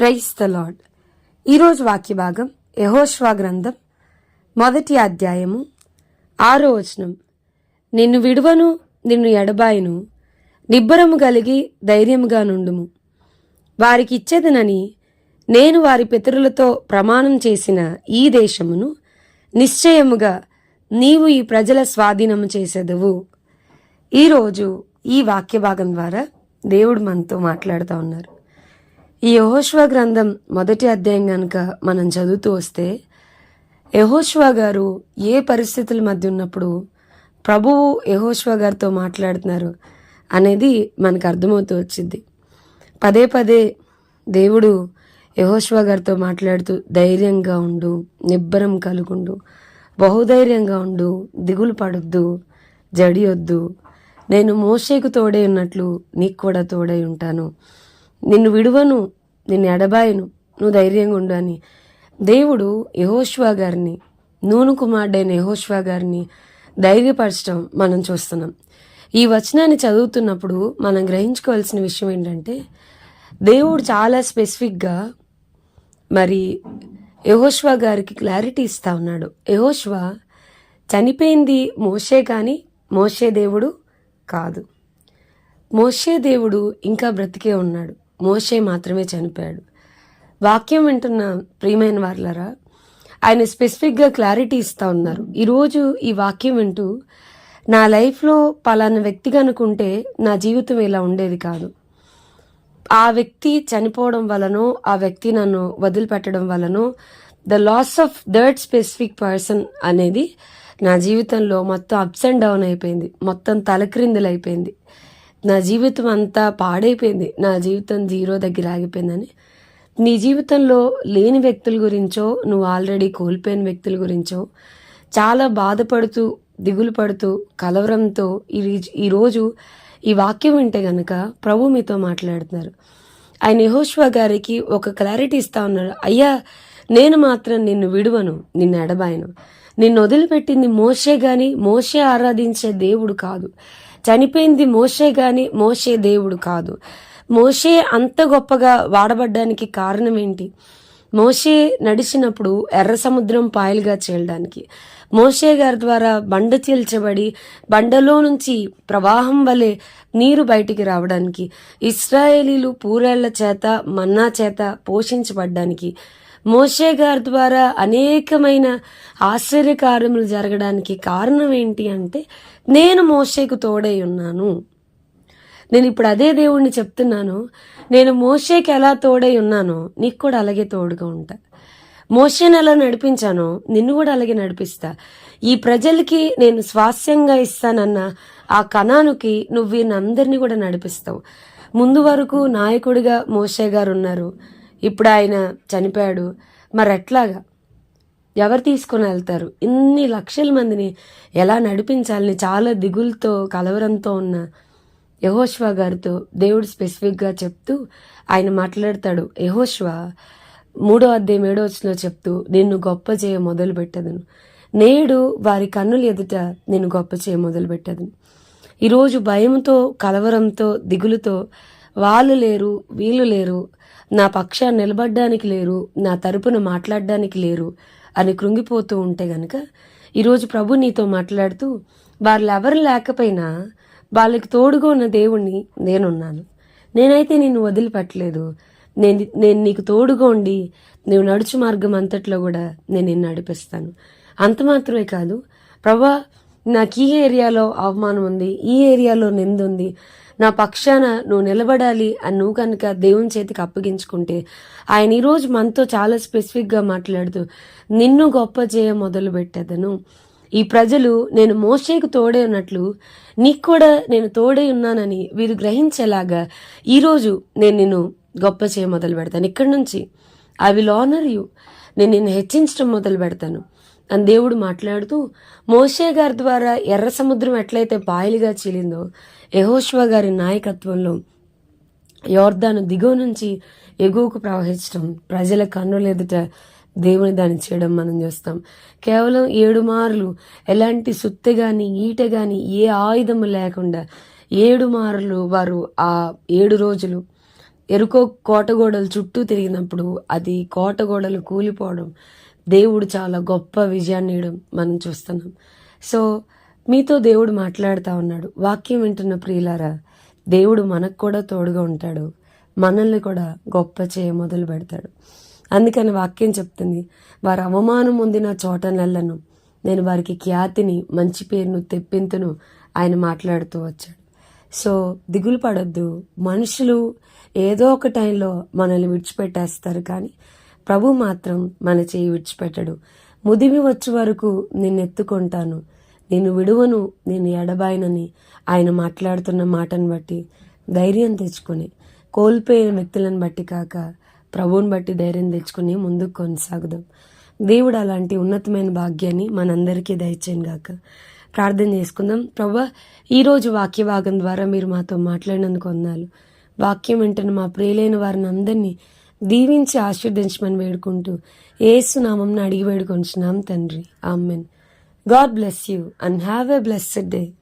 Price the lord ఈరోజు వాక్య భాగం యహోష్వా గ్రంథం మొదటి అధ్యాయము ఆరో వచనం. నిన్ను విడువను నిన్ను ఎడబాయను నిబ్బరము కలిగి ధైర్యముగా నుండుము. వారికి ఇచ్చేదనని నేను వారి పితరులతో ప్రమాణం చేసిన ఈ దేశమును నిశ్చయముగా నీవు ఈ ప్రజల స్వాధీనము చేసేదవు. ఈరోజు ఈ వాక్య భాగం ద్వారా దేవుడు మనతో మాట్లాడుతూ ఉన్నారు. ఈ యహోష్వా గ్రంథం మొదటి అధ్యాయం కనుక మనం చదువుతూ వస్తే యహోష్వా గారు ఏ పరిస్థితుల మధ్య ఉన్నప్పుడు ప్రభువు యహోష్వా గారితో మాట్లాడుతున్నారు అనేది మనకు అర్థమవుతూ వచ్చింది. పదే పదే దేవుడు యహోష్వా గారితో మాట్లాడుతూ ధైర్యంగా ఉండు నిబ్బరం కలుగుండు బహుధైర్యంగా ఉండు దిగులు పడొద్దు జడియొద్దు నేను మోషేకు తోడై ఉన్నట్లు నీకు కూడా తోడై ఉంటాను. నిన్ను విడువను నిన్ను ఎడబాయను నువ్వు ధైర్యంగా ఉండు అని. దేవుడు యహోష్వా గారిని నూను కుమారుడైన యహోష్వా గారిని ధైర్యపరచడం మనం చూస్తున్నాం. ఈ వచనాన్ని చదువుతున్నప్పుడు మనం గ్రహించుకోవాల్సిన విషయం ఏంటంటే దేవుడు చాలా స్పెసిఫిక్గా మరి యహోష్వా గారికి క్లారిటీ ఇస్తా ఉన్నాడు. యహోష్వా చనిపోయింది మోషే కానీ మోషే దేవుడు కాదు. మోషే దేవుడు ఇంకా బ్రతికే ఉన్నాడు. మోషే మాత్రమే చనిపోయాడు. వాక్యం వింటున్న ప్రియమైన వార్లరా ఆయన స్పెసిఫిక్గా క్లారిటీ ఇస్తూ ఉన్నారు. ఈరోజు ఈ వాక్యం వింటూ నా లైఫ్లో పలానా వ్యక్తి కనుకుంటే నా జీవితం ఇలా ఉండేది కాదు. ఆ వ్యక్తి చనిపోవడం వలనో ఆ వ్యక్తి నన్ను వదిలిపెట్టడం వలనో the loss of that specific person అనేది నా జీవితంలో మొత్తం అప్స్ అండ్ డౌన్ అయిపోయింది. మొత్తం తలక్రిందులు అయిపోయింది. నా జీవితం అంతా పాడైపోయింది. నా జీవితం జీరో దగ్గర ఆగిపోయిందని. నీ జీవితంలో లేని వ్యక్తుల గురించో నువ్వు ఆల్రెడీ కోల్పోయిన వ్యక్తుల గురించో చాలా బాధపడుతూ దిగులు పడుతూ కలవరంతో ఈ ఈరోజు ఈ వాక్యం వింటే గనక ప్రభు మీతో మాట్లాడుతున్నారు. ఆయన యహోష్వా గారికి ఒక క్లారిటీ ఇస్తా ఉన్నాడు. అయ్యా నేను మాత్రం నిన్ను విడువను నిన్ను ఎడబాయను. నిన్ను వదిలిపెట్టింది మోషే గాని మోసే ఆరాధించే దేవుడు కాదు. చనిపోయింది మోషే గాని మోషే దేవుడు కాదు. మోషే అంత గొప్పగా వాడబడ్డానికి కారణం ఏంటి? మోషే నడిచినప్పుడు ఎర్ర సముద్రం పాయలుగా చేయడానికి మోషే గారి ద్వారా బండ చీల్చబడి బండలో నుంచి ప్రవాహం వలె నీరు బయటికి రావడానికి ఇస్రాయేలీలు పూరేళ్ళ చేత మన్నా చేత పోషించబడ్డానికి మోషే గారి ద్వారా అనేకమైన ఆశ్చర్యకార్యములు జరగడానికి కారణం ఏంటి అంటే నేను మోషేకు తోడై ఉన్నాను. నేను ఇప్పుడు అదే దేవుణ్ణి చెప్తున్నాను. నేను మోషేకి ఎలా తోడై ఉన్నానో నీకు కూడా అలాగే తోడుగా ఉంటా. మోషేని ఎలా నడిపించానో నిన్ను కూడా అలాగే నడిపిస్తా. ఈ ప్రజలకి నేను స్వాస్యంగా ఇస్తానన్న ఆ కణానికి నువ్వు వీరినందరినీ కూడా నడిపిస్తావు. ముందు వరకు నాయకుడిగా మోషే గారు ఉన్నారు. ఇప్పుడు ఆయన చనిపోయాడు. మరి ఎట్లాగా ఎవరు తీసుకొని వెళ్తారు? ఇన్ని లక్షల మందిని ఎలా నడిపించాలని చాలా దిగులతో కలవరంతో ఉన్న యహోష్వా గారితో దేవుడు స్పెసిఫిక్గా చెప్తూ ఆయన మాట్లాడతాడు. యహోష్వా మూడో అధ్యాయం ఏడో వచ్చిన చెప్తూ నిన్ను గొప్ప చేయ మొదలు పెట్టదను నేడు వారి కన్నుల ఎదుట నిన్ను గొప్ప చేయ మొదలు పెట్టదును ఈరోజు భయంతో కలవరంతో దిగులుతో వాళ్ళు లేరు వీళ్ళు లేరు నా పక్షాన్ని నిలబడ్డానికి లేరు నా తరపున మాట్లాడడానికి లేరు అని కృంగిపోతూ ఉంటే గనక ఈరోజు ప్రభు నీతో మాట్లాడుతూ వాళ్ళు ఎవరు లేకపోయినా వాళ్ళకి తోడుగా ఉన్న దేవుణ్ణి నేనున్నాను. నేనైతే నిన్ను వదిలిపెట్టలేదు. నేను నేను నీకు తోడుగా ఉండి నువ్వు నడుచు మార్గం అంతట్లో కూడా నేను నిన్ను నడిపిస్తాను. అంత మాత్రమే కాదు ప్రభా నాకు ఈ ఏరియాలో అవమానం ఉంది ఈ ఏరియాలో నింది ఉంది నా పక్షాన నువ్వు నిలబడాలి అని నువ్వు కనుక దేవుని చేతికి అప్పగించుకుంటే ఆయన ఈరోజు మనతో చాలా స్పెసిఫిక్గా మాట్లాడుతూ నిన్ను గొప్ప చేయ మొదలు పెట్టేదను ఈ ప్రజలు నేను మోషేకు తోడే ఉన్నట్లు నీకు కూడా నేను తోడే ఉన్నానని వీరు గ్రహించేలాగా ఈరోజు నేను నిన్ను గొప్ప చేయ మొదలు పెడతాను ఇక్కడి నుంచి ఐ విల్ ఆనర్ యూ నేను నిన్ను హెచ్చించడం మొదలు పెడతాను అని దేవుడు మాట్లాడుతూ మోషే గారి ద్వారా ఎర్ర సముద్రం ఎట్లయితే పాయలుగా చీలిందో యహోష్వా గారి నాయకత్వంలో యోర్దాను దిగువ నుంచి ఎగువకు ప్రవహించడం ప్రజల కన్నుల ఎదుట దేవుని దాన్ని చేయడం మనం చూస్తాం. కేవలం ఏడు మార్లు ఎలాంటి సుత్తె గాని ఈట గాని ఏ ఆయుధము లేకుండా ఏడు మార్లు వారు ఆ ఏడు రోజులు ఎరుకో కోటగోడలు చుట్టూ తిరిగినప్పుడు అది కోటగోడలు కూలిపోవడం దేవుడు చాలా గొప్ప విజయాన్ని ఇవ్వడం మనం చూస్తున్నాం. సో మీతో దేవుడు మాట్లాడుతూ ఉన్నాడు. వాక్యం వింటున్న ప్రియులారా దేవుడు మనకు కూడా తోడుగా ఉంటాడు. మనల్ని కూడా గొప్ప చేయ మొదలు పెడతాడు. అందుకని వాక్యం చెప్తుంది వారు అవమానం పొందిన చోట నెలను నేను వారికి ఖ్యాతిని మంచి పేరును తెప్పింతును ఆయన మాట్లాడుతూ వచ్చాడు. సో దిగులు పడొద్దు. మనుషులు ఏదో ఒక టైంలో మనల్ని విడిచిపెట్టేస్తారు కానీ ప్రభు మాత్రం మన చేయి విడిచిపెట్టడు. ముదిమి వచ్చే వరకు నిన్ను నేను విడువను నేను ఎడబాయనని ఆయన మాట్లాడుతున్న మాటను బట్టి ధైర్యం తెచ్చుకొని కోల్పోయిన వ్యక్తులను బట్టి కాక ప్రభువుని బట్టి ధైర్యం తెచ్చుకుని ముందుకు కొనసాగుదాం. దేవుడు అలాంటి ఉన్నతమైన భాగ్యాన్ని మనందరికీ దయచేయను గాక. ప్రార్థన చేసుకుందాం. ప్రభా ఈరోజు వాక్య భాగం ద్వారా మీరు మాతో మాట్లాడినందుకు వందాలు వాక్యం వెంటనే మా ప్రియులైన వారిని అందరినీ దీవించి ఆశీర్దించమని వేడుకుంటూ ఏసునామం అడిగి వేడుకొంచున్నాం తండ్రి. Amen. God bless you and have a blessed day.